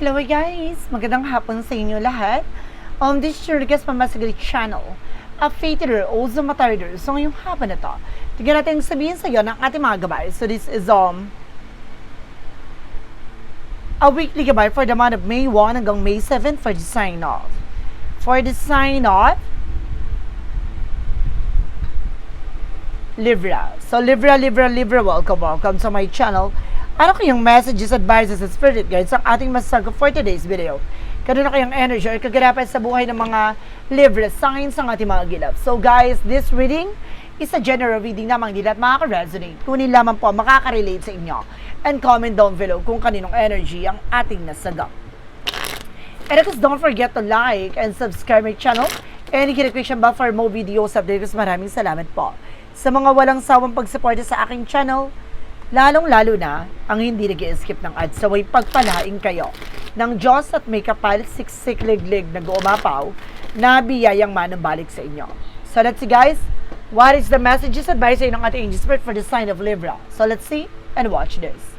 Hello guys! Magandang hapon sa inyo lahat. Um, this is your guest Mamasagali channel. A reader, also matarider. So ngayong hapon na to, tignan natin sabihin sa iyo ng ating mga gabay. So this is um a weekly gabay for the month of May 1 hanggang May 7 for the sign off. For the sign off, Libra. So Libra, Libra, Libra, welcome, welcome to my channel. Ano kayong messages, advices, and spirit guides ang ating masasagot for today's video? Kano na kayang energy or kaganapan sa buhay ng mga Libra signs ang ating mga gilap. So guys, this reading is a general reading namang hindi lahat makaka-resonate. Kunin lamang po makaka-relate sa inyo. And comment down below kung kaninong energy ang ating nasagap. And of course, don't forget to like and subscribe my channel. And i-question ba for more videos updates? Maraming salamat po. Sa mga walang sawang pagsuporta sa aking channel, lalong-lalo na ang hindi nag skip ng ads. So, ay pagpalaing kayo ng Diyos at may kapal siksik liglig na umapaw na biyayang manumbalik sa inyo. So, let's see guys. What is the messages advice ng ating angel spirit for the sign of Libra? So, let's see and watch this.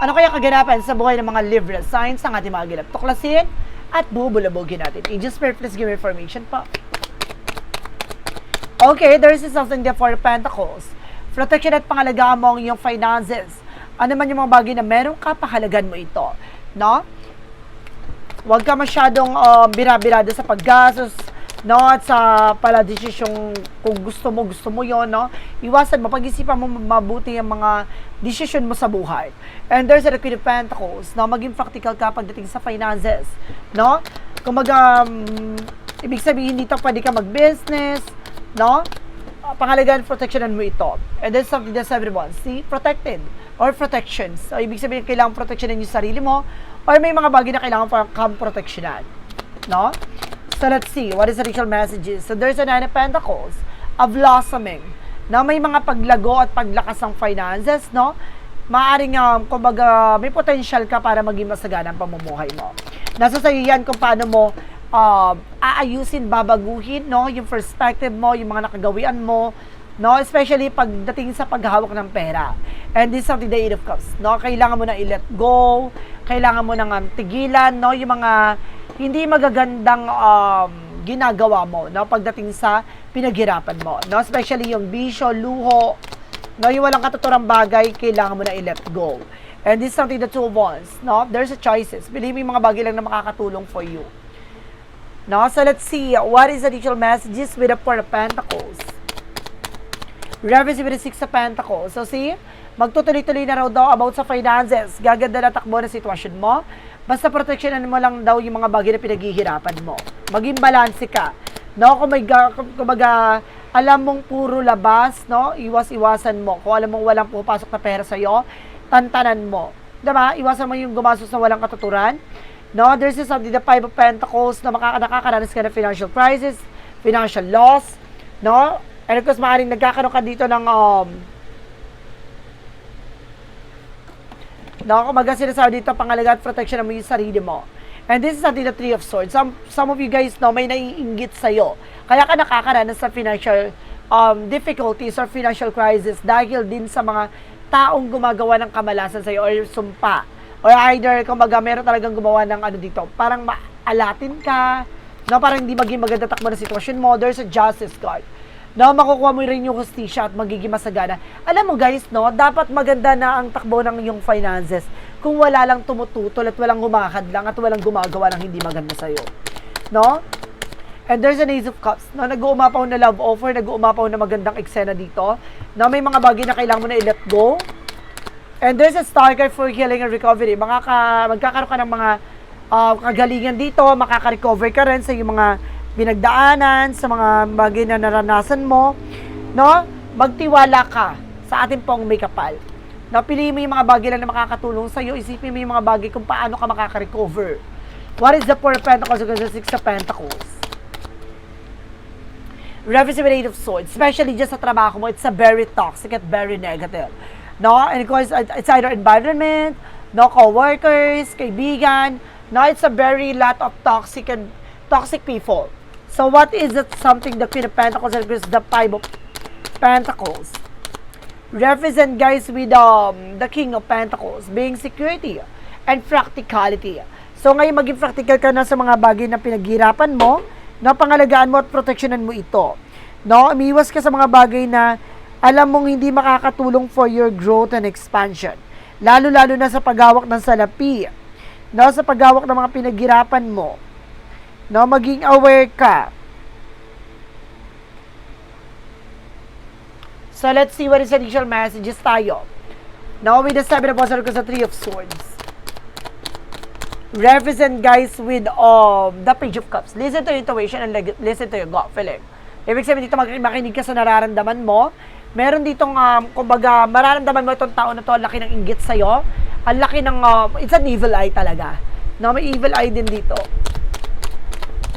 Ano kaya kaganapan sa buhay ng mga Libra signs ng ating mga gilap? Tuklasin at bubulabogin natin. Angel Spirit, please give information po. Okay, there is something there for Pentacles. Protection at pangalagaan mo ang iyong finances. Ano man yung mga bagay na meron ka, pahalagan mo ito. No? Huwag ka masyadong um, birabirada sa paggastos, no? At sa pala desisyong kung gusto mo, gusto mo yon no? Iwasan mo, pag-isipan mo mabuti ang mga decision mo sa buhay. And there's a Queen of Pentacles, no? Maging practical ka pagdating sa finances, no? Kung mag, um, ibig sabihin dito, pwede ka mag-business, no? Uh, pangalagaan, protectionan mo ito. And then something that's everyone, see? Protected or protections. So, ibig sabihin, kailangan protectionan yung sarili mo or may mga bagay na kailangan pa kang protectionan. No? So, let's see. What is the initial messages? So, there's a Nine of Pentacles, a blossoming. Na may mga paglago at paglakas ng finances, no? Maaring, um, kumbaga, may potential ka para maging masagana ang pamumuhay mo. Nasa sa'yo yan kung paano mo um, aayusin, babaguhin, no? Yung perspective mo, yung mga nakagawian mo, no? Especially pagdating sa paghawak ng pera. And this is something the Eight of Cups, no? Kailangan mo na i-let go, kailangan mo nang um, tigilan, no? Yung mga hindi magagandang um, ginagawa mo, no? Pagdating sa pinaghirapan mo, no? Especially yung bisyo, luho, no? Yung walang katuturang bagay, kailangan mo na i-let go. And this is something the two of wands, no? There's a choices. Believe me, mga bagay lang na makakatulong for you. No? So let's see, what is the additional messages with the Four of Pentacles? Reverse with the Six of Pentacles. So see, magtutuloy-tuloy na raw daw about sa finances. Gaganda na takbo na sitwasyon mo. Basta proteksyonan mo lang daw yung mga bagay na pinaghihirapan mo. Maging balanse ka. No, kung may ga- kumbaga, alam mong puro labas, no? Iwas-iwasan mo. Kung alam mong walang pupasok na pera sa iyo, tantanan mo. 'Di ba? Iwasan mo yung gumastos na walang katuturan. No, there's this something the Five of Pentacles na makaka nakakaranas ka ng financial crisis, financial loss, no? And of course, maaaring nagkakaroon ka dito ng um, No, kumaga sinasabi dito, pangalagaan at protection mo yung sarili mo. And this is something the Three of Swords. Some, some of you guys know, may naiinggit sa'yo. Kaya ka nakakaranas sa financial um, difficulties or financial crisis dahil din sa mga taong gumagawa ng kamalasan sa'yo or sumpa. Or either, kumbaga, meron talagang gumawa ng ano dito, parang maalatin ka, no, parang hindi maging maganda takbo na sitwasyon mo. There's a justice card no, makukuha mo rin yung hustisya at magiging masagana. Alam mo guys, no, dapat maganda na ang takbo ng iyong finances kung wala lang tumututol at walang humakad lang at walang gumagawa ng hindi maganda sa'yo. No? And there's an Ace of Cups, no, nag-uumapaw na love offer, nag-uumapaw na magandang eksena dito, no, may mga bagay na kailangan mo na i-let go. And there's a star card for healing and recovery. Makaka, magkakaroon ka ng mga uh, kagalingan dito, makaka-recover ka rin sa iyong mga pinagdaanan, sa mga bagay na naranasan mo, no? Magtiwala ka sa ating pong may kapal. No, piliin mo yung mga bagay lang na makakatulong sa iyo, isipin mo yung mga bagay kung paano ka makaka-recover. What is the Four of Pentacles against the Six of Pentacles? Representative of Swords, especially just sa trabaho mo, it's a very toxic at very negative. No? And of course, it's either environment, no, co-workers, kaibigan, no, it's a very lot of toxic and toxic people. So what is it something the Queen of Pentacles and the Five of Pentacles? represent guys with um, the King of Pentacles being security and practicality. So ngayon maging practical ka na sa mga bagay na pinaghirapan mo, no, pangalagaan mo at proteksyonan mo ito. No, umiwas ka sa mga bagay na alam mong hindi makakatulong for your growth and expansion. Lalo-lalo na sa paghawak ng salapi. No, sa paghawak ng mga pinaghirapan mo. No, maging aware ka. So let's see what is initial messages tayo. Now with the Seven of Pentacles ko sa Three of Swords. Represent guys with um, the Page of Cups. Listen to your intuition and listen to your gut feeling. Ibig sabihin dito mak- makinig ka sa nararamdaman mo. Meron ditong, um, kumbaga, mararamdaman mo itong tao na to, laki ng inggit sa'yo. Ang laki ng, um, it's an evil eye talaga. No, may evil eye din dito.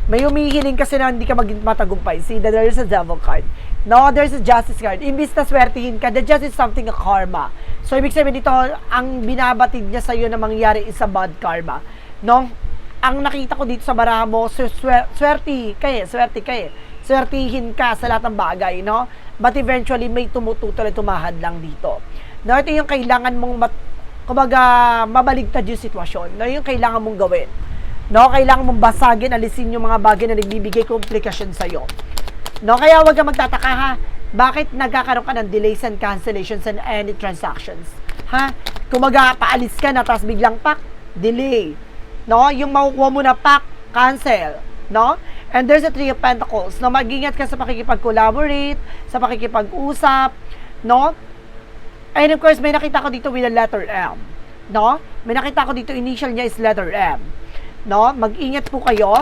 May umihiling kasi na hindi ka maging matagumpay. See, that there is a devil card. No, there's a justice card. Imbis na swertihin ka, the justice is something a karma. So, ibig sabihin dito, ang binabatid niya sa'yo na mangyayari is a bad karma. No? Ang nakita ko dito sa bara mo, so, swer, swerti ka eh, swerti ka eh. Swertihin ka sa lahat ng bagay, no? But eventually, may tumututol at tumahad lang dito. No, ito yung kailangan mong, mat, kumbaga, mabaligtad yung sitwasyon. No, yung kailangan mong gawin. No, kailangan mong basagin, alisin yung mga bagay na nagbibigay komplikasyon sa'yo. No, kaya huwag ka magtataka ha. Bakit nagkakaroon ka ng delays and cancellations and any transactions? Ha? Kumaga, paalis ka na, tapos biglang pak, delay. No, yung makukuha mo na pak, cancel. No? And there's a Three of Pentacles. No, mag-ingat ka sa pakikipag-collaborate, sa pakikipag-usap. No? And of course, may nakita ko dito with a letter M. No? May nakita ko dito, initial niya is letter M. No? Mag-ingat po kayo.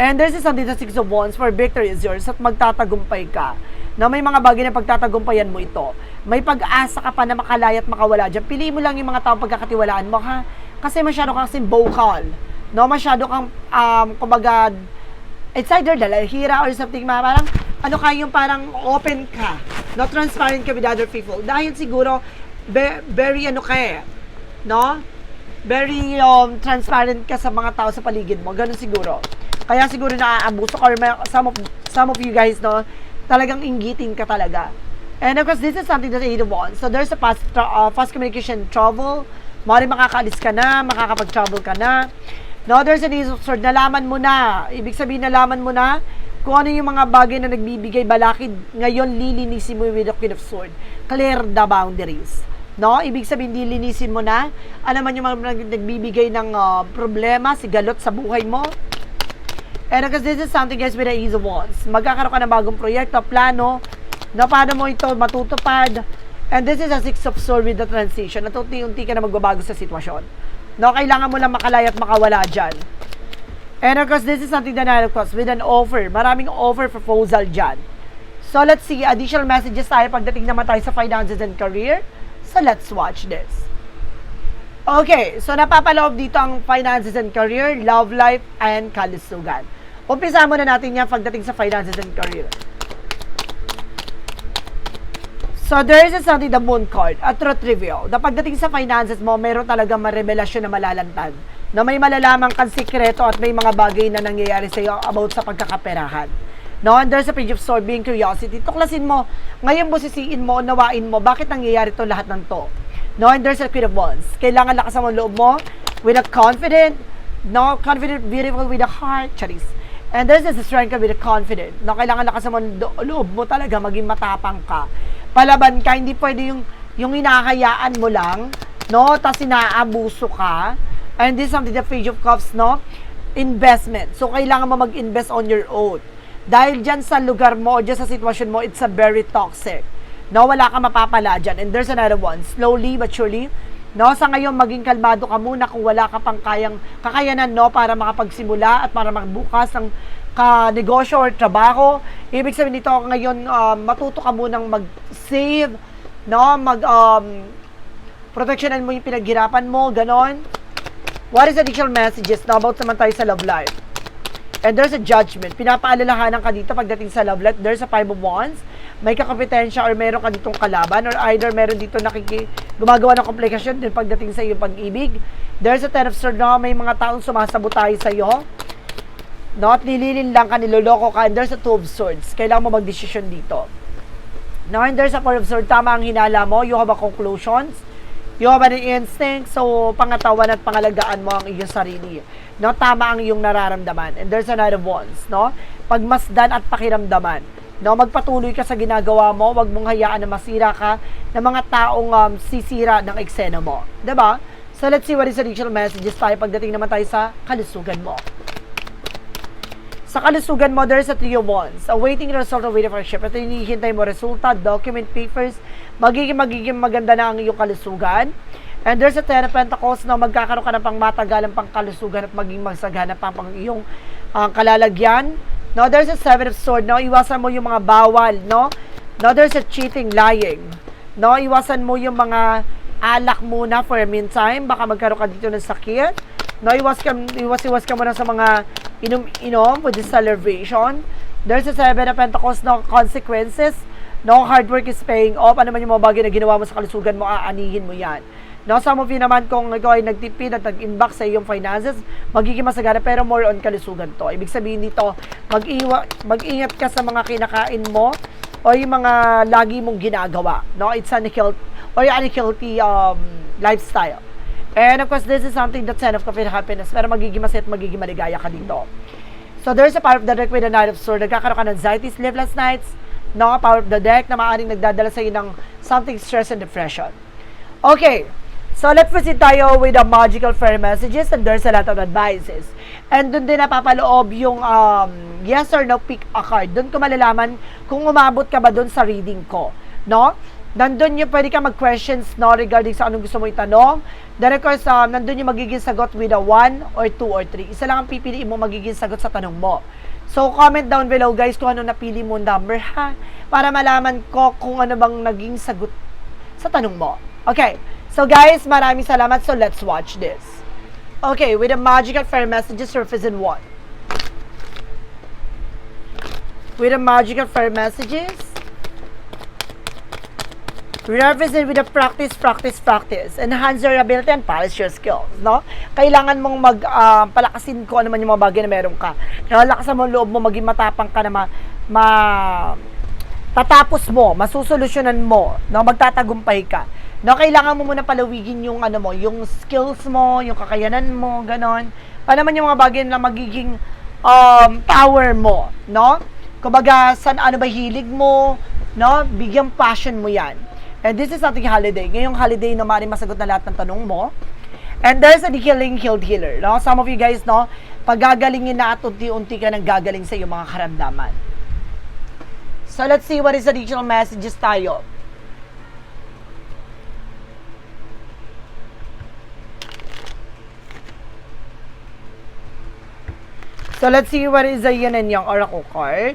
And there's something the Six of Wands for victory is yours at magtatagumpay ka. Na may mga bagay na pagtatagumpayan mo ito. May pag-asa ka pa na makalaya at makawala dyan. Piliin mo lang yung mga tao pagkakatiwalaan mo ha. Kasi masyado kang kasing vocal. No, masyado kang, um, kumbaga, it's either dalahira or something, ma- parang, ano ka, yung parang open ka. No, transparent ka with other people. Dahil siguro, be- very ano ka eh. No? very um, transparent ka sa mga tao sa paligid mo. Ganun siguro. Kaya siguro naaabuso or may, some of, some of you guys, no, talagang inggiting ka talaga. And of course, this is something that of Wands. So there's a fast, uh, fast communication trouble. Mari makakaalis ka na, makakapag-travel ka na. No, there's an of Swords. Nalaman mo na. Ibig sabihin, nalaman mo na kung ano yung mga bagay na nagbibigay balakid. Ngayon, lilinisin mo with the Queen of Swords. Clear the boundaries. No? Ibig sabihin, dilinisin mo na. Ano man yung mga nag- nagbibigay ng uh, problema, sigalot sa buhay mo. And because this is something guys with the Ace of Wands. Magkakaroon ka ng bagong proyekto, plano, na paano mo ito matutupad. And this is a Six of Swords with the transition. At unti-unti ka na magbabago sa sitwasyon. No, kailangan mo lang makalaya at makawala dyan. And of course, this is something that I request with an offer. Maraming offer proposal dyan. So, let's see. Additional messages tayo pagdating naman tayo sa finances and career. So, let's watch this. Okay, so napapaloob dito ang finances and career, love life, and kalusugan. Umpisa muna natin yan pagdating sa finances and career. So, there is something the moon card, a truth reveal. Na pagdating sa finances mo, meron talaga marevelasyon na malalantad. Na may malalaman kang sikreto at may mga bagay na nangyayari sa iyo about sa pagkakaperahan. No, and there's a page of sword being curiosity. Tuklasin mo, ngayon mo sisiin mo, nawain mo, bakit nangyayari to lahat ng to. No, and there's a queen of wands. Kailangan lakasan mo ang loob mo with a confident, no, confident, beautiful with a heart, charis. And there's a strength with a confident. No, kailangan lakasan mo ang loob mo talaga, maging matapang ka. Palaban ka, hindi pwede yung, yung inahayaan mo lang, no, tapos inaabuso ka. And this is something the page of cups, no, investment. So, kailangan mo mag-invest on your own. Dahil dyan sa lugar mo dyan sa sitwasyon mo, it's a very toxic. No, wala ka mapapala dyan. And there's another one. Slowly but surely, no, sa ngayon maging kalmado ka muna kung wala ka pang kayang kakayanan, no, para makapagsimula at para magbukas ng ka negosyo or trabaho. Ibig sabihin nito ngayon um, matuto ka munang mag-save, no, mag um, protectionan mo yung pinaghirapan mo, ganon. What is additional messages na about naman tayo sa love life? And there's a judgment. Pinapaalalahanan ka dito pagdating sa love life. There's a five of wands. May kakompetensya or meron ka ditong kalaban or either meron dito nakiki gumagawa ng komplikasyon din pagdating sa iyong pag-ibig. There's a ten of swords na may mga taong sumasabotay sa iyo. No, at nililin lang ka, niloloko ka. And there's a two of swords. Kailangan mo magdesisyon dito. No, and there's a for absurd, tama ang hinala mo, you have a conclusions, you have an instinct, so pangatawan at pangalagaan mo ang iyong sarili. No, tama ang iyong nararamdaman. And there's another ones, no? Pagmasdan at pakiramdaman. No, magpatuloy ka sa ginagawa mo, wag mong hayaan na masira ka ng mga taong um, sisira ng eksena mo. 'Di ba? So let's see what is the additional messages tayo pagdating naman tayo sa kalusugan mo. Sa kalusugan mo, there's a three of wands. Awaiting result of waiting for a ship. Ito hinihintay mo resulta, document papers. Magiging, magiging maganda na ang iyong kalusugan. And there's a ten of pentacles na magkakaroon ka ng pang matagalang pang kalusugan at maging magsagana pa pang iyong uh, kalalagyan. No, there's a seven of sword. No, iwasan mo yung mga bawal. No, no, there's a cheating, lying. No, iwasan mo yung mga alak muna for a meantime. Baka magkaroon ka dito ng sakit. No, iwas ka, iwas, iwas ka muna sa mga inom-inom with this celebration. There's a seven of pentacles, no consequences. No, hard work is paying off. Ano man yung mga bagay na ginawa mo sa kalusugan mo, aanihin mo yan. No, some of you naman kung ikaw ay nagtipid at nag-inbox sa iyong finances, magiging masagana pero more on kalusugan to. Ibig sabihin dito, mag-iwa, mag-ingat ka sa mga kinakain mo o yung mga lagi mong ginagawa. No, it's unhealthy or yung unhealthy um, lifestyle. And of course, this is something that's sign of complete happiness. Pero magiging masaya at magiging maligaya ka dito. So there's a power of the deck with the Knight of Swords. Nagkakaroon ka ng anxiety, sleepless nights, no, power of the deck na maaaring nagdadala sa iyo ng something stress and depression. Okay, so let's proceed tayo with the magical fairy messages and there's a lot of advices. And doon din napapaloob yung um, yes or no pick a card. Doon ko malalaman kung umabot ka ba doon sa reading ko. No? Nandun yung pwede ka mag-questions no, regarding sa anong gusto mo itanong. Then of course, um, nandun yung magiging sagot with a 1 or 2 or 3. Isa lang ang pipiliin mo magiging sagot sa tanong mo. So, comment down below guys kung ano napili mo number ha. Para malaman ko kung ano bang naging sagot sa tanong mo. Okay. So guys, maraming salamat. So let's watch this. Okay, with the magical fairy messages surface in one. With the magical fairy messages, represent with the practice, practice, practice. Enhance your ability and polish your skills, no? Kailangan mong mag, ah, palakasin ko ano man yung mga bagay na meron ka. Nalakasan mo loob mo, maging matapang ka na ma, ma tatapos mo, masusolusyonan mo, no? Magtatagumpay ka. No, kailangan mo muna palawigin yung ano mo, yung skills mo, yung kakayanan mo, ganon. Ano man yung mga bagay na magiging um, power mo, no? Kumbaga, san ano ba hilig mo, no? Bigyan passion mo yan. And this is something holiday. Ngayong holiday na maaaring masagot na lahat ng tanong mo. And there's a healing healed healer. No? Some of you guys, no, pagagalingin na at unti-unti ka nang gagaling sa iyong mga karamdaman. So let's see what is additional messages tayo. So let's see what is the yin and yang oracle card.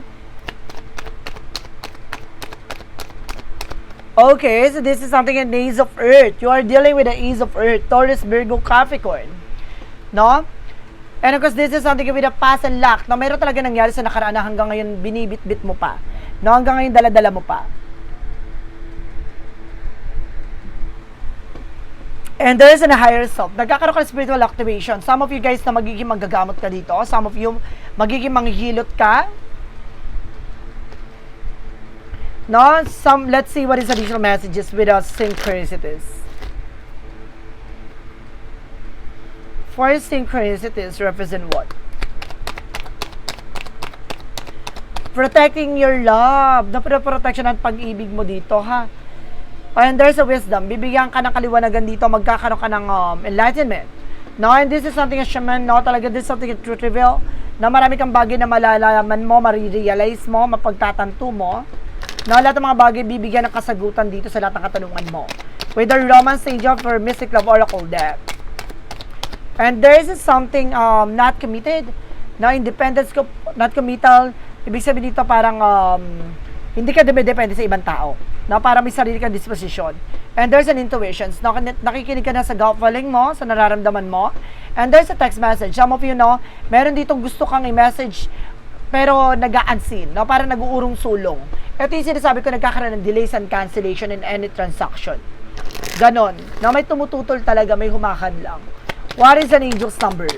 Okay, so this is something in Ace of Earth. You are dealing with the Ace of Earth, Taurus, Virgo, Capricorn. No? And of course, this is something with the past and luck. No, mayroon talaga nangyari sa nakaraan na hanggang ngayon binibit-bit mo pa. No, hanggang ngayon dala-dala mo pa. And there is a higher self. Nagkakaroon ka ng spiritual activation. Some of you guys na magiging manggagamot ka dito. Some of you magiging manghihilot ka. No? Some, let's see what is additional messages with us synchronicities. For synchronicities represent what? Protecting your love. Na protection at pag-ibig mo dito, ha? And there's a wisdom. Bibigyan ka ng kaliwanagan dito, magkakaroon ka ng um, enlightenment. No, and this is something a shaman, no, talaga this is something a truth reveal, na marami kang bagay na malalaman mo, marirealize mo, mapagtatanto mo. No, lahat ng mga bagay bibigyan ng kasagutan dito sa lahat ng katanungan mo. The romance angel for mystic love oracle deck. And there is something um, not committed, no, independence, not committal, ibig sabihin dito parang um, hindi ka depende sa ibang tao. No, para may sarili kang disposition. And there's an intuition. No, nakikinig ka na sa gut feeling mo, sa nararamdaman mo. And there's a text message. Some of you know, meron ditong gusto kang i-message pero nag-unseen, no? Para nag-uurong sulong. Ito yung sinasabi ko, nagkakaroon ng delays and cancellation in any transaction. Ganon. Na may tumututol talaga, may humakan lang. What is an angel's number?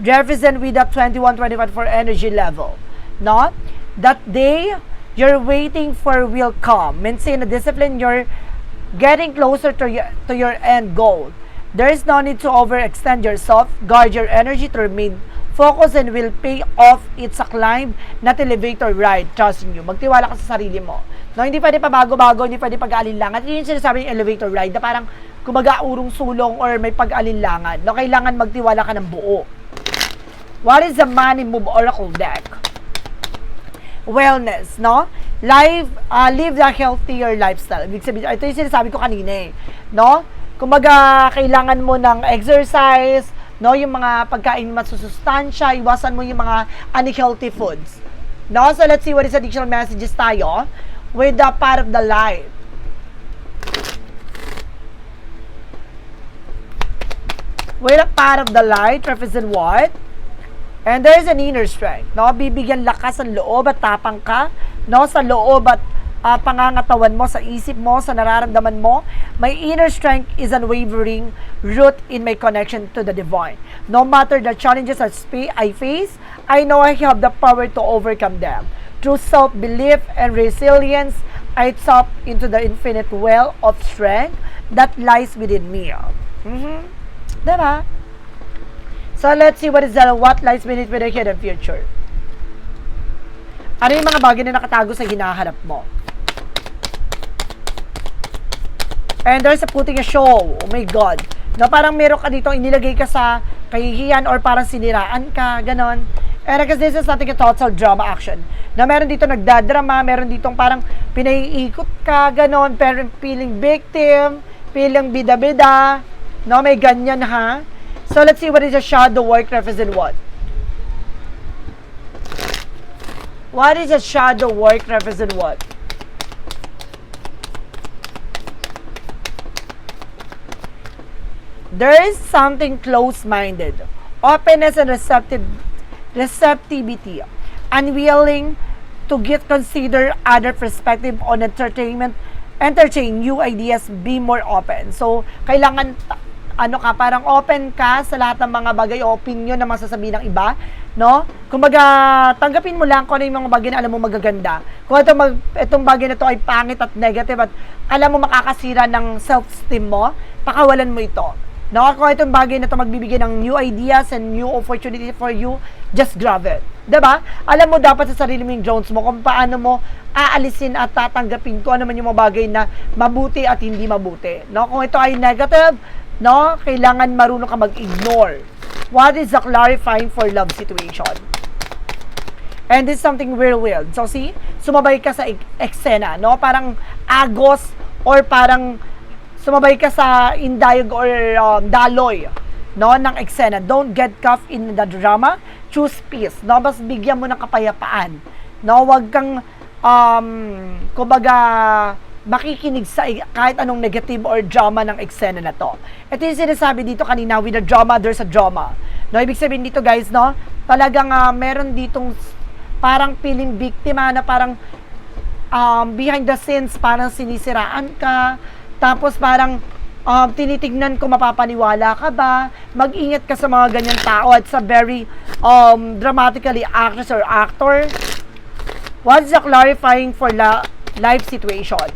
Represent with that 21, 25 for energy level. No? That they you're waiting for will come. Maintain a discipline, you're getting closer to your, to your end goal. There is no need to overextend yourself. Guard your energy to remain focused and will pay off. It's a climb, not elevator ride. Trust you. Magtiwala ka sa sarili mo. No, hindi pwede pa bago-bago, hindi pwede pag-aalinlangan. Yun yung sinasabi ng elevator ride na parang kumaga urong sulong or may pag-alinlangan. No, kailangan magtiwala ka ng buo. What is the money move oracle deck? Wellness, no? Live, uh, live the healthier lifestyle. Ibig sabihin, ito yung sinasabi ko kanina eh. No? Kumaga, kailangan mo ng exercise, no? Yung mga pagkain masusustansya, iwasan mo yung mga unhealthy foods. No? So, let's see what is additional messages tayo with the part of the light. With the part of the light, represent what? And there is an inner strength, no? Bibigyan lakas ang loob at tapang ka, no? Sa loob at ah, pangangatawan mo, sa isip mo, sa nararamdaman mo. My inner strength is unwavering root in my connection to the divine. No matter the challenges I face, I know I have the power to overcome them. Through self-belief and resilience, I tap into the infinite well of strength that lies within me. Mhm. Diba? So let's see what is the what lies beneath with the future. Ano yung mga bagay na nakatago sa hinahanap mo? And there's a putting a show. Oh my God. Na parang meron ka dito, inilagay ka sa kahihiyan or parang siniraan ka, ganon. And because this is nothing a total drama action. Na meron dito nagdadrama, meron ditong parang pinaiikot ka, ganon, pero feeling victim, feeling bida-bida, no, may ganyan ha. So let's see what is a shadow work represent what? What is a shadow work represent what? There is something close-minded, openness and receptive, receptivity, unwilling to get consider other perspective on entertainment, entertain new ideas, be more open. So, kailangan ano ka, parang open ka sa lahat ng mga bagay o opinion na masasabi ng iba, no? Kumbaga, tanggapin mo lang kung ano yung mga bagay na alam mo magaganda. Kung ito mag, itong bagay na to ay pangit at negative at alam mo makakasira ng self-esteem mo, pakawalan mo ito. Kung itong bagay na to magbibigay ng new ideas and new opportunity for you, just grab it. ba? Alam mo dapat sa sarili mo yung Jones mo kung paano mo aalisin at tatanggapin kung ano man yung mga bagay na mabuti at hindi mabuti. No, kung ito ay negative, no, kailangan marunong ka mag-ignore. What is the clarifying for love situation? And this is something real weird. So see, sumabay ka sa ek- eksena, no? Parang agos or parang sumabay ka sa indayog or um, daloy no ng eksena. Don't get caught in the drama. Choose peace no? Mas bigyan mo ng kapayapaan no? Wag kang um kumbaga makikinig sa kahit anong negative or drama ng eksena na to. Ito yung sinasabi dito kanina, with the drama, there's a drama. No, ibig sabihin dito guys, no, talagang ah, meron ditong parang feeling biktima na parang um, behind the scenes, parang sinisiraan ka, tapos parang um, tinitignan ko mapapaniwala ka ba, mag-ingat ka sa mga ganyang tao at sa very um, dramatically actress or actor. What's the clarifying for la life situation?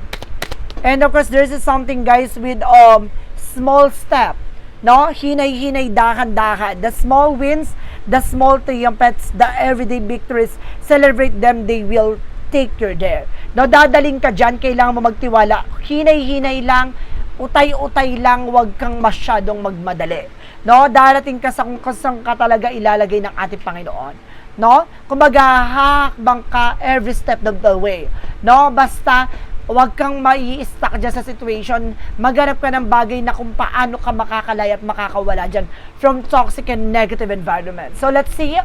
And of course, there's something guys with um, small step. No? Hinay-hinay, dahan-dahan. The small wins, the small triumphs, the everyday victories, celebrate them, they will take you there. No, dadaling ka dyan, kailangan mo magtiwala. Hinay-hinay lang, utay-utay lang, wag kang masyadong magmadali. No, darating ka sa kung saan ka talaga ilalagay ng ating Panginoon. No? Kumbaga, hakbang ka every step of the way. No? Basta, Huwag kang mai-stuck dyan sa situation. Maghanap ka ng bagay na kung paano ka makakalaya at makakawala dyan from toxic and negative environment. So, let's see.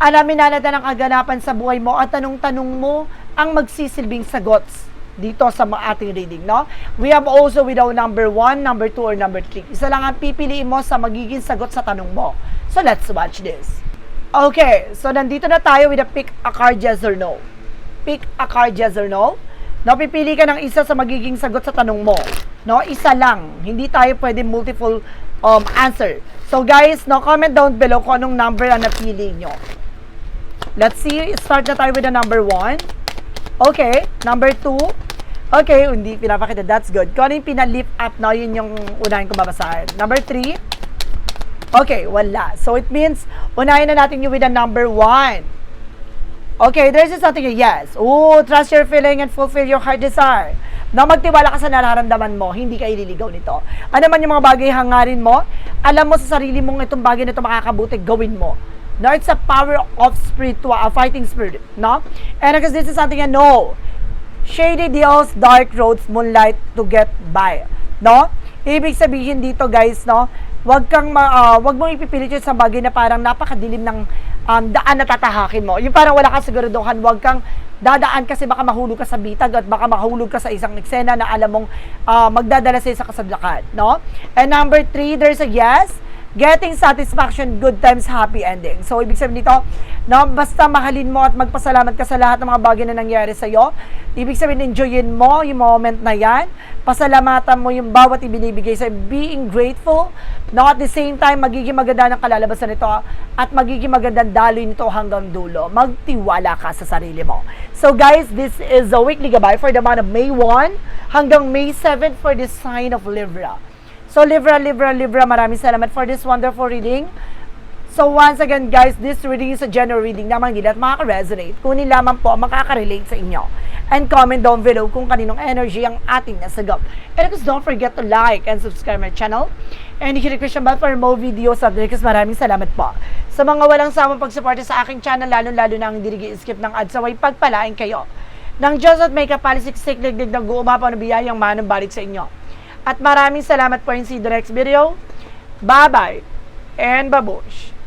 Alamin na natin ang kaganapan sa buhay mo at tanong-tanong mo ang magsisilbing sagots dito sa ating reading, no? We have also with our number 1, number 2, or number 3. Isa lang ang pipiliin mo sa magiging sagot sa tanong mo. So, let's watch this. Okay, so nandito na tayo with a pick a card yes or no. Pick a card yes or no. No, pipili ka ng isa sa magiging sagot sa tanong mo. No, isa lang. Hindi tayo pwede multiple um, answer. So guys, no, comment down below kung anong number ang napili nyo. Let's see. Start na tayo with the number 1. Okay, number two. Okay, hindi pinapakita. That's good. Kung ano yung pinalift up na, yun yung unahin ko babasahin. Number three. Okay, wala. So it means, unahin na natin yung with the number one. Okay, there's something, yes. Oh, trust your feeling and fulfill your heart desire. Na magtiwala ka sa nararamdaman mo, hindi ka ililigaw nito. Ano man yung mga bagay hangarin mo, alam mo sa sarili mong itong bagay na ito makakabuti, gawin mo. No, it's a power of spirit, a fighting spirit, no? And because this is something I know, shady deals, dark roads, moonlight to get by. No? Ibig sabihin dito guys, no? Wag kang ma, ah, wag mong ipipilit yun sa bagay na parang napakadilim ng um, daan na tatahakin mo. Yung parang wala kang siguraduhan, wag kang dadaan kasi baka mahulog ka sa bitag at baka mahulog ka sa isang eksena na alam mong ah, magdadala sa sa kasadlakan, no? And number three, there's a yes, getting satisfaction, good times, happy ending. So, ibig sabihin dito, no, basta mahalin mo at magpasalamat ka sa lahat ng mga bagay na nangyari sa iyo. Ibig sabihin, enjoyin mo yung moment na yan. Pasalamatan mo yung bawat ibinibigay sa being grateful. No, at the same time, magiging maganda ng kalalabasan nito at magiging magandang daloy nito hanggang dulo. Magtiwala ka sa sarili mo. So guys, this is a weekly gabay for the month of May 1 hanggang May 7 for the sign of Libra. So Libra, Libra, Libra, maraming salamat for this wonderful reading. So once again guys, this reading is a general reading lamang hindi lahat makaka-resonate. Kunin lamang po makaka-relate sa inyo. And comment down below kung kaninong energy ang ating nasagap. And of course, don't forget to like and subscribe my channel. And hit the question bell for more videos of Because maraming salamat po. Sa mga walang samang pagsuporta sa aking channel, lalo-lalo na ang dirigi skip ng ads, saway pagpalain kayo. Nang Diyos at may kapalisik-sik liglig na guumapaw na biyayang manong balik sa inyo. At maraming salamat po in next video. Bye-bye and babush!